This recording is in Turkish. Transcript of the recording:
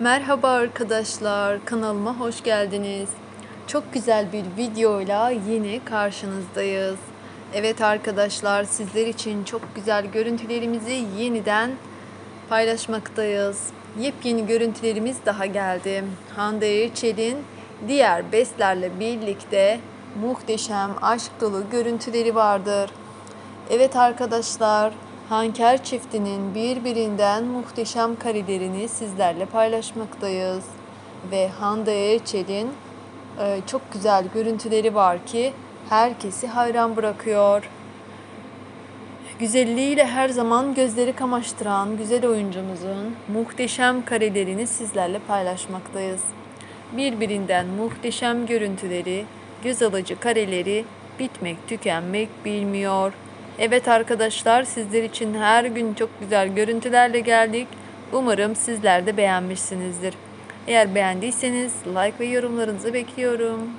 Merhaba arkadaşlar, kanalıma hoş geldiniz. Çok güzel bir videoyla yine karşınızdayız. Evet arkadaşlar, sizler için çok güzel görüntülerimizi yeniden paylaşmaktayız. Yepyeni görüntülerimiz daha geldi. Hande Erçel'in diğer bestlerle birlikte muhteşem aşk dolu görüntüleri vardır. Evet arkadaşlar, Hanker çiftinin birbirinden muhteşem karelerini sizlerle paylaşmaktayız. Ve Hande Erçel'in e, çok güzel görüntüleri var ki herkesi hayran bırakıyor. Güzelliğiyle her zaman gözleri kamaştıran güzel oyuncumuzun muhteşem karelerini sizlerle paylaşmaktayız. Birbirinden muhteşem görüntüleri, göz alıcı kareleri bitmek tükenmek bilmiyor. Evet arkadaşlar sizler için her gün çok güzel görüntülerle geldik. Umarım sizler de beğenmişsinizdir. Eğer beğendiyseniz like ve yorumlarınızı bekliyorum.